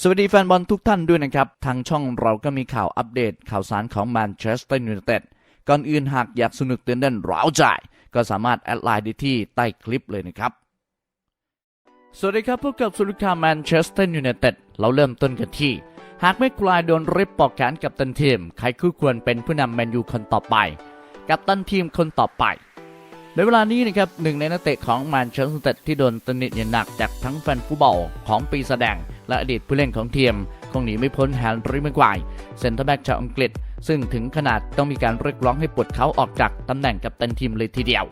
สวัสดีแฟนบอลทุกท่านด้วยนะครับ ทางช่องเราก็มีข่าวอัปเดตข่าวสารของแมนเชสเตอร์ยูไนเต็ดก่อนอื่นหากอยากสนุกเต้นเต้นร้าวใจ ก็สามารถแอดไลน์ได้ที่ใต้คลิปเลยนะครับ สวัสดีครับพบกับสุริคาแมนเชสเตอร์ยูไนเต็ดเราเริ่มต้นกันที่ หากไม่กลายโดนริบปอกแขนกับตันทีม ใครคู่ควรเป็นผู้นำแมนยูคนต่อไป กับตันทีมคนต่อไป ในเวลานี้นะครับหนึ่งในนักเตะของแมนเชสเตอร์ยูไนเต็ดที่โดนตนิอย่างหนักจากทั้งแฟนฟุตบอลของปีแสดง และอดีตผู้เล่นของทีมคงหนีไม่พ้นแฮร์รี่แม็กไกว์เซนเตอร์แบ็กชาวอังกฤษ ซึ่งถึงขนาดต้องมีการเรียกร้องให้ปลดเขาออกจากตำแหน่งกัปตันทีมเลยทีเดียว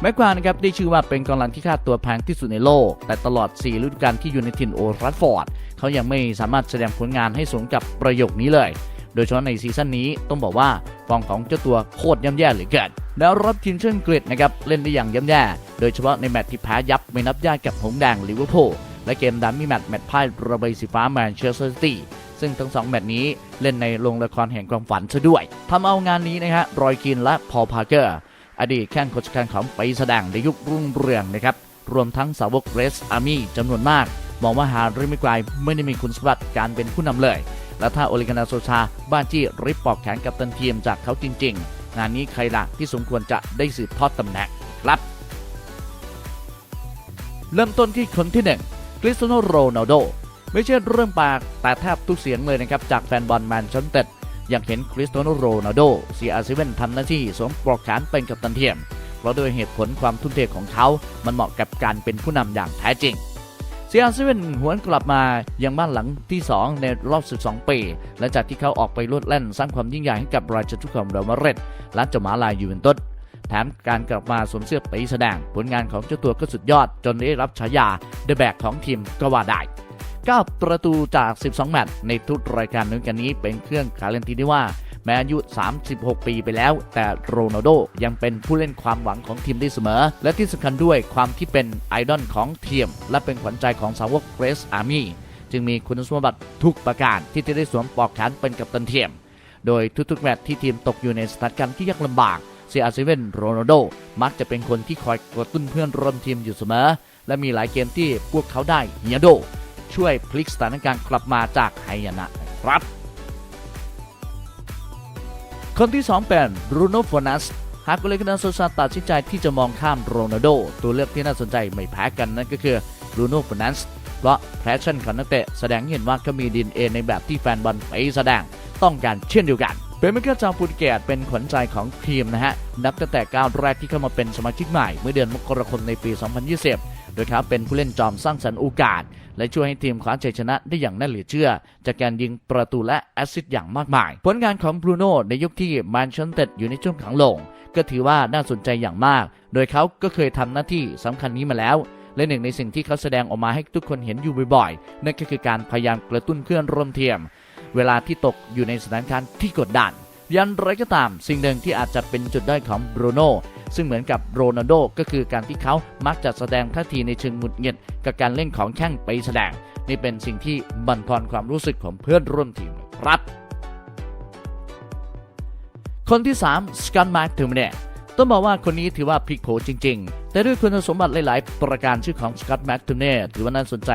แม็กควานะครับได้ชื่อว่าเป็นกองหลังที่ค่าตัวแพงที่สุดในโลก แต่ตลอด 4 ฤดูกาลที่อยู่ในถิ่นโอลด์แทัฟฟอร์ด เขายังไม่สามารถแสดงผลงานให้สมกับประโยคนี้เลย โดยเฉพาะในซีซั่นนี้ต้องบอกว่าฟอร์มของเจ้าตัวโคตรย่ำแย่เหลือเกินแล้วรับทีมเช่นกรีดนะครับเล่นได้อย่างย่ำแย่โดยเฉพาะในแมตช์ที่แพ้ยับไม่นับญาติกับหงแดงลิเวอร์พูลและเกมดัมมี่แมตช์แมตช์พ่ายระเบยสีฟ้าแมนเชสเตอร์ซิตี้ซึ่งทั้งสองแมตช์นี้เล่นในโรงละครแห่งความฝันซะด้วยทำเอางานนี้นะฮะรอยกินและพอลพาร์เกอร์ อดีตแข้งโคชการของไปแสดงในยุครุ่งเรืองนะครับรวมทั้งสาวกเรสอาร์มี่จำนวนมาก มองว่าฮาร์ริมิกรายไม่ได้มีคุณสมบัติการเป็นผู้นำเลย และถ้าโอลิกานาโซชา บ้านจี้ริบปอกแขนกับตันทีมจากเขาจริง ๆ งานนี้ใครล่ะที่สมควรจะได้สืบทอดตำแหน่งครับ เริ่มต้นที่คนที่หนึ่งคริสเตียโนโรนัลโดไม่ใช่เรื่องปากแต่แทบทุกเสียงเลยนะครับจากแฟนบอลแมนเชสเตอร์อย่างเห็นคริสเตียโนโรนัลโดเสียอาซิเว่นทำหน้าที่สวมปลอกแขนเป็นกัปตันเทียมเพราะโดยเหตุผลความทุ่มเทของเขา มันเหมาะกับการเป็นผู้นำอย่างแท้จริง เสียอาซิเว่นหวนกลับมายังบ้านหลังที่ 2 ในรอบ 12 ปี หลังจากที่เขาออกไปลวดเล่นสร้างความยิ่งใหญ่ให้กับราชทุกข์ของเรอัลมาดริดและเจ้าหมาลายยูเวนตุสแถมการกลับมาสวมเสื้อปีแสดง ผลงานของเจ้าตัวก็สุดยอด จนได้รับฉายาเดอะแบกของทีมก็ว่าได้9ประตูจาก 12 แมตช์ในทุกรายการนี้กันนี้เป็นเครื่องการันตีได้ว่า แม้อายุ 36 ปีไปแล้ว แต่โรนัลโดยังเป็นผู้เล่นความหวังของทีมได้เสมอ และที่สำคัญด้วยความที่เป็นไอดอลของทีม และเป็นขวัญใจของสาวกเกรสอาร์มี่จึงมีคุณสมบัติทุกประการที่จะได้สวมปลอกแขนเป็นกัปตันทีม โดยทุกๆแมตช์ที่ทีมตกอยู่ในสถานการณ์ที่ยากลำบากเซียอาซิเว่นโรนัลโดมักจะเป็นคนที่คอยกระตุ้นเพื่อนร่วมทีมอยู่เสมอ และมีหลายเกมที่พวกเขาได้เฮียโด ช่วยพลิกสถานการณ์กลับมาจากไฮยนะครับ คนที่ 2 เป็นรูโนฟอนัสหากเลกนาโซซาตัดสินใจที่จะมองข้ามโรนัลโด ตัวเลือกที่น่าสนใจไม่แพ้กันนั่นก็คือรูโนฟอนัสเพราะแพชชั่นของนักเตะแสดงเห็นว่าเขามีดินเอในแบบที่แฟนบอลไปแสดงต้องการเช่นเดียวกันเป็นเมกาจาวปุรเกตเป็นขวัญใจของทีมนะฮะ นับตั้งแต่ก้าวแรกที่เข้ามาเป็นสมาชิกใหม่ เมื่อเดือนมกราคมในปี 2020 โดยเขาเป็นผู้เล่นจอมสร้างสรรค์โอกาส และช่วยให้ทีมคว้าชัยชนะได้อย่างน่าเหลือเชื่อ จากการยิงประตูและแอสซิสต์อย่างมากมาย ผลงานของบรูโน่ในยุคที่แมนเชสเตอร์อยู่ในช่วงขังลง ก็ถือว่าน่าสนใจอย่างมาก โดยเขาก็เคยทำหน้าที่สำคัญนี้มาแล้วและหนึ่งในสิ่งที่เขาแสดงออกมาให้ทุกคนเห็นอยู่บ่อยๆ นั่นก็คือการพยายามกระตุ้นเพื่อนร่วมทีม เวลาที่ตกอยู่ในสถานการณ์ที่กดดัน ยันไรก็ตาม สิ่งหนึ่งที่อาจจะเป็นจุดด้อยของบรูโน่ ซึ่งเหมือนกับโรนัลโดก็คือการที่เขามักจะแสดงท่าทีในเชิงหงุดหงิดกับการเล่นของแข้งไปแสดง นี่เป็นสิ่งที่บั่นทอนความรู้สึกของเพื่อนร่วมทีมครับคนที่ 3 สกันมาร์กเทอร์มิเนต้องบอกว่าคนนี้ถือว่าพลิกโผจริง ๆ แต่ด้วยคุณสมบัติหลาย ๆ ประการชื่อของสกอตแม็กทูเน่ถือว่าน่าสนใจ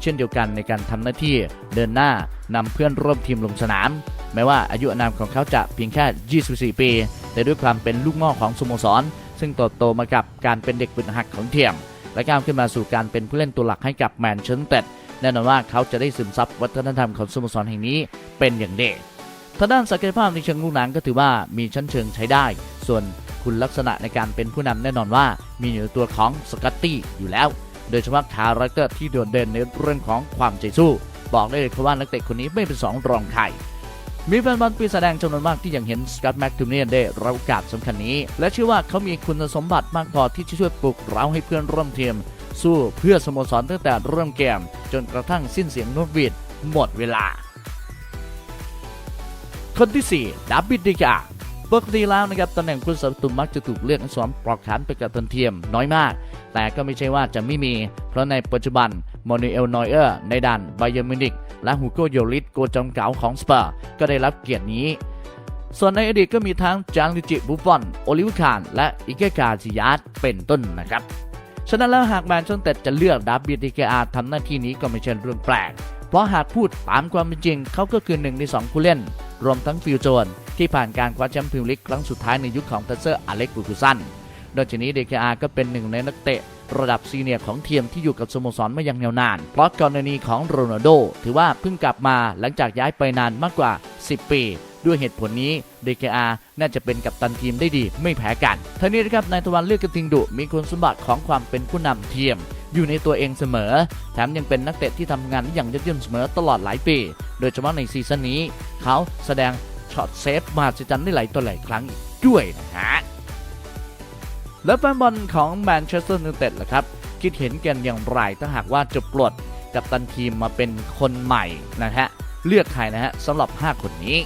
เช่นเดียวกันในการทำหน้าที่เดินหน้านำเพื่อนร่วมทีมลงสนาม แม้ว่าอายุอานามของเขาจะเพียงแค่ 24 ปี แต่ด้วยความเป็นลูกม่อของสโมสร ซึ่งเติบโตมากับการเป็นเด็กฝึกหัดของเทียม และก้าวขึ้นมาสู่การเป็นผู้เล่นตัวหลักให้กับแมนเชสเตอร์แน่นอนว่าเขาจะได้ซึมซับวัฒนธรรมของสโมสรแห่งนี้เป็นอย่างดีทางด้านศักยภาพในเชิงลูกหนังก็ถือว่ามีชั้นเชิงใช้ได้ ส่วนคุณลักษณะในการเป็นผู้นำแน่นอนว่ามีอยู่ตัวของสกัตตี้อยู่แล้ว โดยเฉพาะคาแรคเตอร์ที่โดดเด่นในเรื่องของความใจสู้ บอกได้เลยครับว่านักเตะคนนี้ไม่เป็นสองรองใคร มีแฟนบอลปีแสดงจำนวนมากที่ยังเห็นสกอตแม็กทูเนียนได้รับโอกาสสำคัญนี้ และเชื่อว่าเขามีคุณสมบัติมากพอที่จะช่วยปลุกเร้าให้เพื่อนร่วมทีม สู้เพื่อสโมสรตั้งแต่เริ่มเกม จนกระทั่งสิ้นเสียงนกหวีดหมดเวลา คนที่4ดับบิดดิกา ปกติแล้วนะครับตำแหน่งผู้สาประตูมักจะถูกเลือกให้สวมปลอกแขนไปกับตันเทียมน้อยมาก แต่ก็ไม่ใช่ว่าจะไม่มี เพราะในปัจจุบันมอนูเอลนอยเออร์ในดันไบเยอร์มินิกและฮูโกโยริสโกจอมเก๋าของสเปอร์ก็ได้รับเกียรตินี้ ส่วนในอดีตก็มีทั้งจางลิจิบุฟฟอน โอลิวคานและอิเกกาซิยาสเป็นต้นนะครับฉะนั้นแล้วหากแมนเชสเตอร์จะเลือกดับบิดดิกาทำหน้าที่นี้ก็ไม่ใช่เรื่องแปลก เพราะหากพูดตามความเป็นจริงเขาก็คือหนึ่งในสองผู้เล่น รวมทั้งฟิลโจน ที่ผ่านการคว้าแชมป์พรีเมียร์ลีกครั้งสุดท้ายในยุคของเทเซอร์อเล็กบูคูซันนอกจากนี้ DKR ก็เป็นหนึ่งในนักเตะระดับซีเนียร์ของทีมที่อยู่กับสโมสรมาอย่างยาวนาน เพราะกรณีของโรนัลโดถือว่าเพิ่งกลับมาหลังจากย้ายไปนานมากกว่า 10 ปี ด้วยเหตุผลนี้ DKR น่าจะเป็นกัปตันทีมได้ดี ไม่แพ้กันทั้งนี้นะครับนายตะวันเลือกกระทิงดุมีคุณสมบัติของความเป็นผู้นำทีม อยู่ในตัวเองเสมอ แถมยังเป็นนักเตะที่ทำงานอย่างยอดเยี่ยมเสมอตลอดหลายปี โดยเฉพาะในซีซั่นนี้ เขาแสดง ช็อตเซฟมาสจันได้หลายต่อหลายครั้งอีกด้วยนะฮะ และแฟนบอลของแมนเชสเตอร์ยูไนเต็ดล่ะครับ คิดเห็นกันอย่างไรถ้าหากว่าจะปลดกับตันทีมมาเป็นคนใหม่นะฮะ เลือกใครนะฮะสำหรับ 5 คนนี้